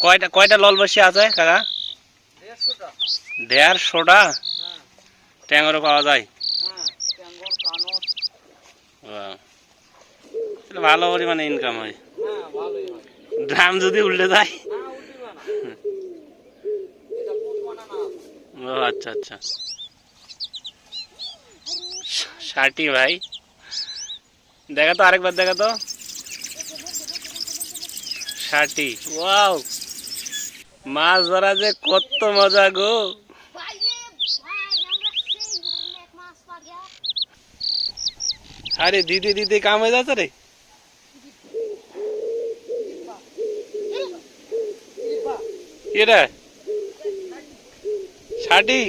কয়টা কয়টা লল বসি আছে কাকা? দেড়শোটা। হ্যাঁ। ট্যাঙ্গরও পাওয়া যায়? হ্যাঁ ভালো পরিমাণে ইনকাম হয়। ভালোই হয়। ড্রাম যদি উল্টে যায়? ও আচ্ছা আচ্ছা। ষাটি ভাই। দেখা তো আরেকবার দেখা তো ষাটি ওয়াও। মাছ ধরা যে কত মজা গো। আরে দিদি দিদি কাম হয়ে যাচ্ছে রে। এটা? ষাটি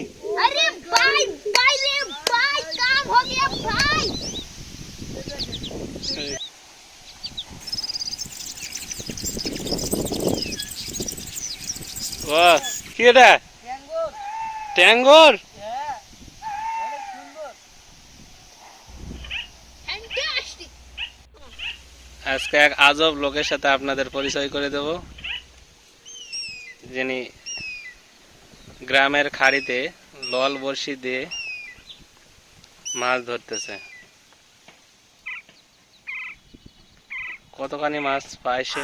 Thank you. বাস কি এটা? ট্যাঙ্গর। হ্যাঁ, আজকে এক আজব লোকের সাথে আপনাদের পরিচয় করে দেব যিনি গ্রামের খাড়িতে লল বর্ষি দিয়ে মাছ ধরতেছে। কতখানি মাছ পায় সে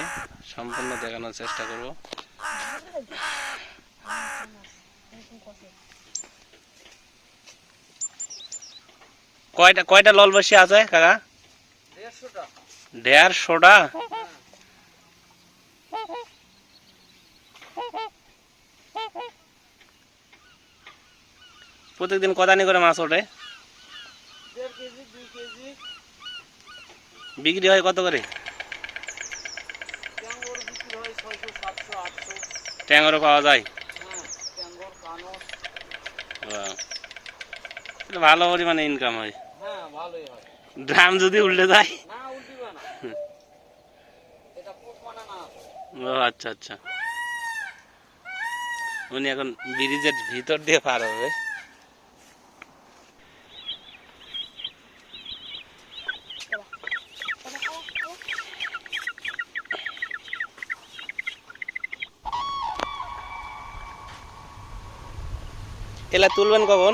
সম্পূর্ণ দেখানোর চেষ্টা করব। কয়টা কয়টা বড়শি আছে, কাকা? দেড়শোটা? প্রত্যেকদিন কদানি করে মাছ ওঠে? বিক্রি হয় কত করে ট্যাঙ্গর বিক্রি হয় ছয়শো সাতশো আটশো ট্যাঙ্গরও পাওয়া যায়। হ্যাঁ ভালো পরিমাণে ইনকাম হয়। ড্রাম যদি উল্টে যায়। ও আচ্ছা আচ্ছা। উনি এখন ব্রিজের ভিতর দিয়ে পার হবে এলা তুলবেন কখন দেরি আছে এখন খেলাই হয়নি এখনও খেলাই হয়নি সময় লাগবে এক আধ ঘণ্টা তুলবেন কখন?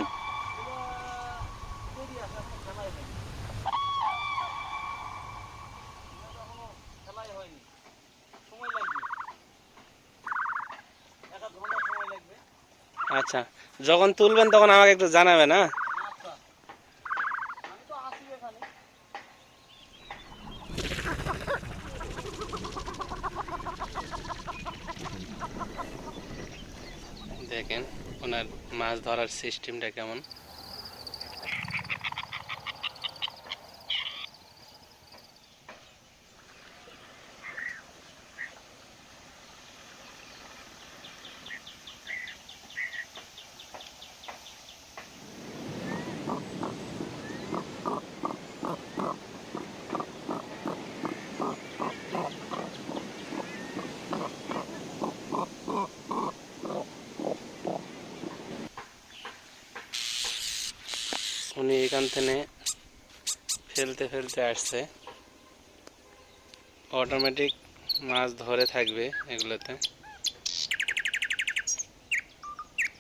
আচ্ছা যখন তুলবেন তখন আমাকে একটু জানাবেন হ্যাঁ? দেখেন। ওনার মাছ ধরার সিস্টেমটা কেমন? উনি এখান থেকে ফেলতে ফেলতে আসছে। অটোমেটিক মাছ ধরে থাকবে এগুলোতে।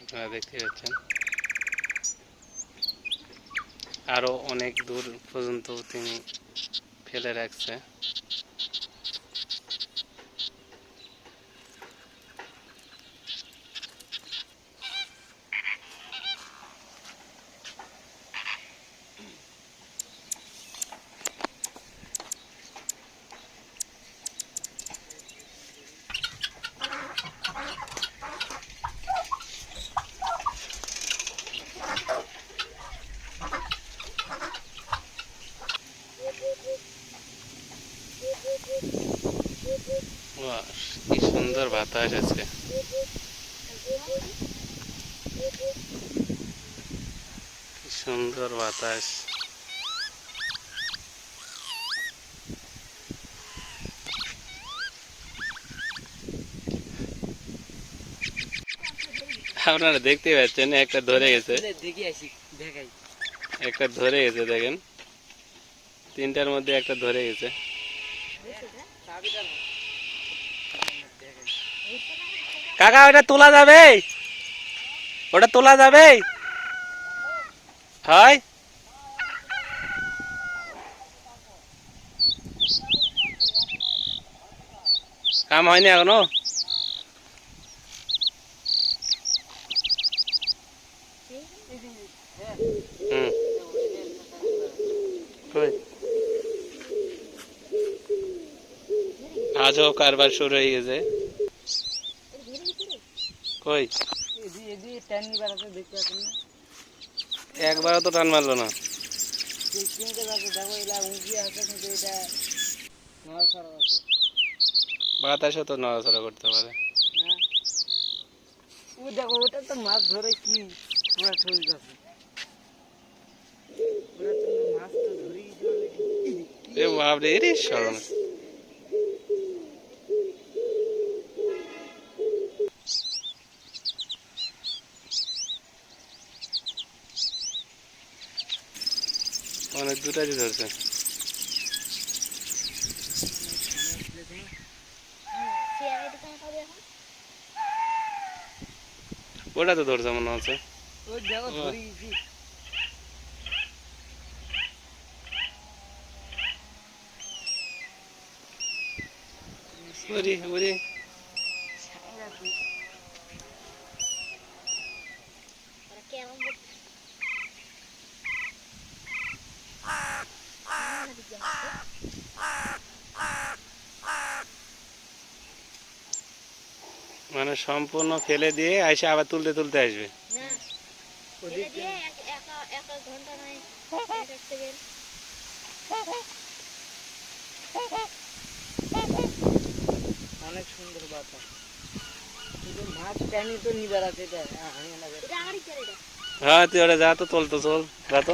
আপনারা দেখতে পাচ্ছেন। আরও অনেক দূর পর্যন্ত তিনি ফেলে রাখছে বাহ, কি সুন্দর বাতাস আছে। সুন্দর বাতাস। আপনারা দেখতে পাচ্ছেন একটা ধরে গেছে। একটা ধরে গেছে দেখেন। তিনটার মধ্যে একটা ধরে গেছে। কাকা, ওটা তোলা যাবে। ওটা তোলা যাবে। হয়। কাম হয়নি এখনও? আজও কারবার শুরু হয়ে গেছে। কই? একবারও তো টান মারলো না। বাতাসও তো নড়াচড়া করতে পারে। না ও দেখো ওটা তো মাছ ধরে কি পুরা শরীর আছে ওরা তো মাছ তো ধরেই অনেক দুটাই ধরছে। ওটা তো ধরছে মনে হচ্ছে। ওরে ওরে মানে সম্পূর্ণ ফেলে দিয়ে এসে আবার তুলতে তুলতে আসবে। অনেক সুন্দর বাতাস। মাছ ট্যানি তো নিবার আছে এটা আমি লাগে হ্যাঁ। তুই ওটা যা তো তুলতো চল যা তো।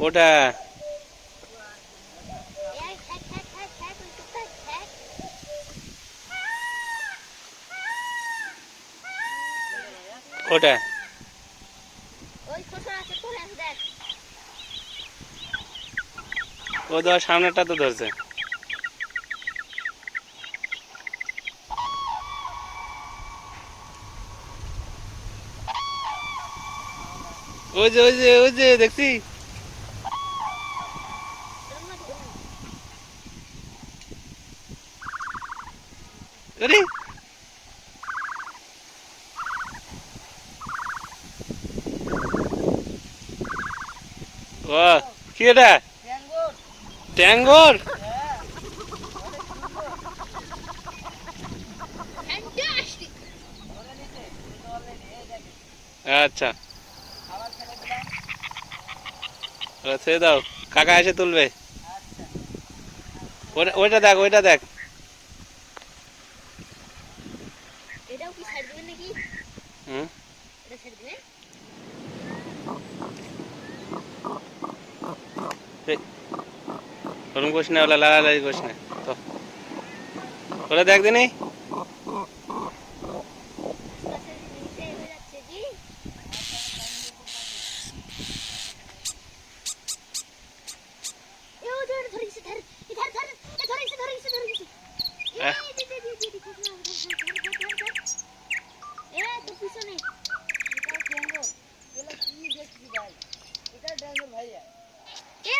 ওটা ওটা ও ধর সামনেটা তো ধরছে। ওই যে ওই যে ওই যে দেখছি এরকম না তো? আরে ও কি এটা? ট্যাঙ্গর। আচ্ছা। ছেড়ে দাও। কাকা এসে তুলবে। ওটা ওইটা দেখ ওইটা দেখ এটাও কি ছাড় দিবেন নাকি হুম এটা ছাড় দিবেন ওরকম করিস না ওলা লাগালাগি করিস না তো ওরা দেখ দিনি গাছের নিচে হয়ে যাচ্ছে কি এ ও ধরে ধরে গেছে ধরে এ ধরে ধরে এ ধরে গেছে ধরে গেছে ধরে গেছে এ আহ। দে দে দে দে দে ধর ধর ধর ধর ধর এ তো পিছনে এটাও ট্যাঙ্গোর এগুলো কি দেখছি ভাই এটা ট্যাঙ্গোর ভাইয়া এ ধর, এটা ধর, ট্যাঙ্গর? ধর, ধর, ধর, ধর, ওই ধারটা ওই ধারটা হ্যাঁ এটা আছে না হুম। ওটা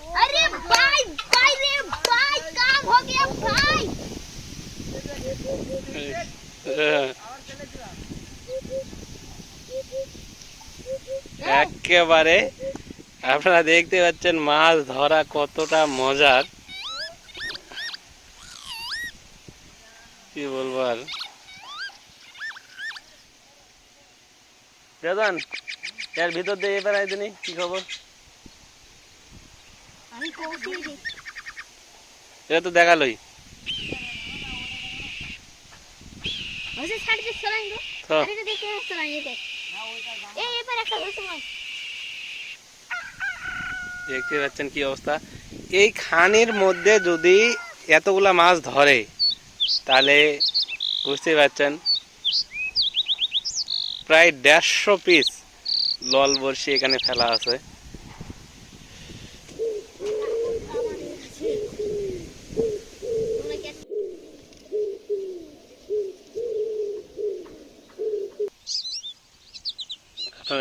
একেবারে আপনারা দেখতে পাচ্ছেন মাছ ধরা কতটা মজার। কি বলব আর? বেদন এর ভিতর দিয়ে এবার আইদিনি কি খবর? এটা তো দেখালোই। ওসে ছাড় দে সরাই আরে তো দেখে সরাই দে এই এবার একটা দেখতে পাচ্ছেন কি অবস্থা? এই খানের মধ্যে যদি এতগুলা মাছ ধরে তাহলে বুঝতেই পারছেন প্রায় দেড়শো পিস লল বড়শি এখানে ফেলা আছে।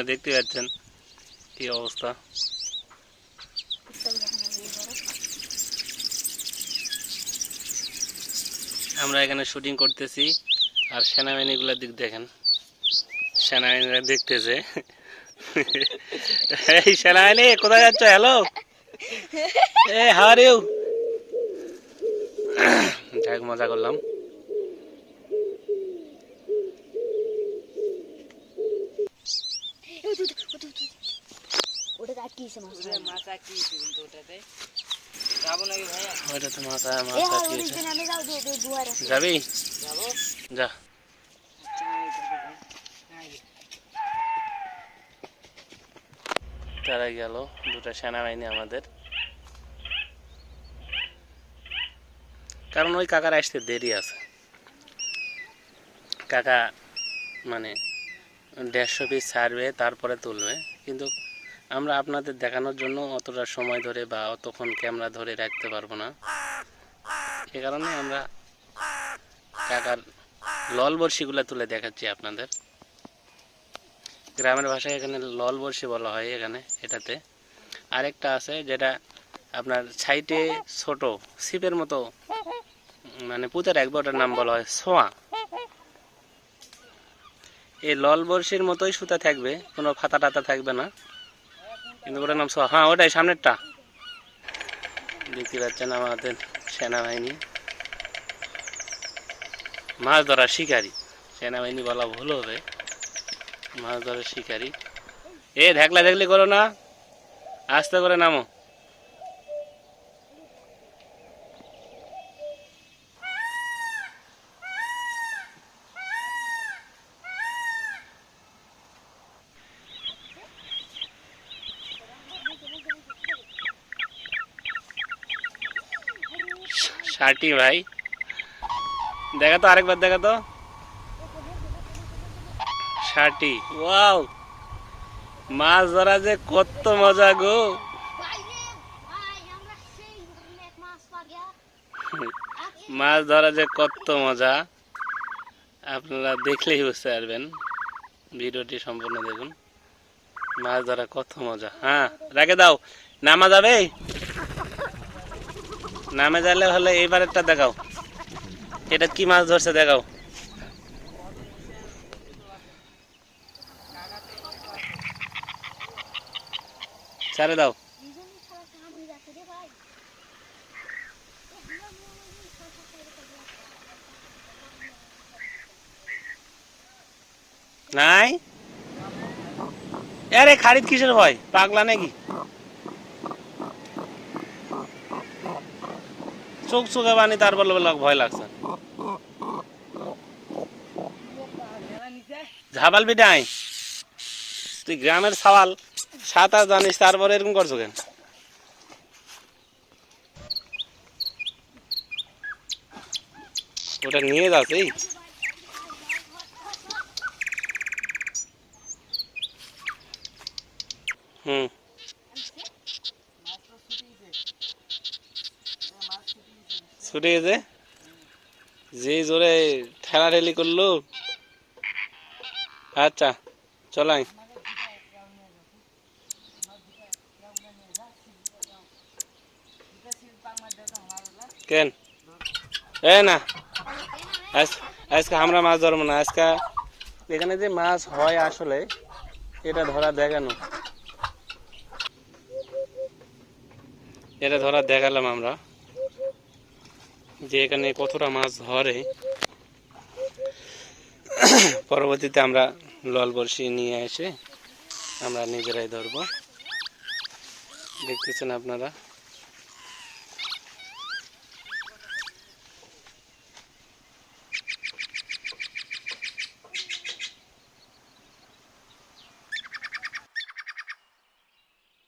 আপনারা দেখতে পাচ্ছেন কি অবস্থা। আমরা এখানে শুটিং করতেছি আর সেনাবাহিনীগুলোর দিক দেখেন। সেনাবাহিনীরা দেখতেছে। এই সেনাবাহিনী, কোথায় যাচ্ছ? হ্যালো এ হার ইউ যাই মজা করলাম ওটা আটকিয়েছে মাছ মাছ কিন্তু ওটাতে। যাব নাকি ভাইয়া? ওইটা তো মাথা এ মাছ আটকিয়েছে ওদিকে নামে যাও দু দু দুয়ারে। যাবি? যাব। যা। তারা গেল দুটা সেনাবাহিনী আমাদের। কারণ ওই কাকার আসতে দেরি আছে। কাকা মানে দেড়শো পিস ছাড়বে তারপরে তুলবে। কিন্তু আমরা আপনাদের দেখানোর জন্য অতটা সময় ধরে বা অতক্ষণ ক্যামেরা ধরে রাখতে পারব না। সে কারণে আমরা কাকার লল বড়শিগুলো তুলে দেখাচ্ছি আপনাদের। গ্রামের ভাষায় এখানে লল বড়শি বলা হয় এখানে, এটাতে। আরেকটা আছে যেটা আপনার সাইটে ছোট ছিপের মতো মানে পুঁতে রাখবে ওটার নাম বলা হয়, সোয়া। এই লল বড়শির মতোই সুতা থাকবে, কোনো ফাতা টাতা থাকবে না। কিন্তু ওটার নাম হ্যাঁ ওটাই সামনেরটা। দেখতে পাচ্ছেন আমাদের সেনাবাহিনী। মাছ ধরার শিকারী। সেনাবাহিনী বলা ভুল হবে। মাছ ধরার শিকারী। এ, ঢেকলা ঢাকলি করো না। আস্তে করে নামো। ষাটি ভাই। দেখা তো আরেকবার, দেখা তো। ষাটি। ওয়াও। মাছ ধরা যে কত মজা গো। মাছ ধরা যে কত মজা। আপনারা দেখলেই বুঝতে পারবেন। ভিডিওটি সম্পূর্ণ দেখুন। মাছ ধরা কত মজা। হ্যাঁ রেখে দাও। নামা যাবে নামে যাইলে হলে এইবারেরটা দেখাও। এটা কি মাছ ধরছে দেখাও। ছেড়ে দাও। নাই? আরে খারিদ কিসের ভয়? পাগলা নাকি? চোখ চোখে বানি তার বলে বলে ভয় লাগছে। ঝাবাল বিটাই তুই গ্রামের সওয়াল সাঁতার জানিস, তারপরে এরকম করছ কেন? ওটা নিয়ে যাচ্ছে এই। হুম। ছুটে গেছে। যে জোরে ঠেলাঠেলি করল। আচ্ছা চলাই কেন? এ না, আজ আজকে আমরা মাছ ধরবো না। আজকে এখানে যে মাছ হয় আসলে, এটা ধরা দেখানো। এটা ধরা দেখালাম আমরা। যে এখানে কতটা মাছ ধরে, পরবর্তীতে আমরা লল বড়শি নিয়ে এসে আমরা নিজেরাই ধরবো। দেখতেছেন আপনারা?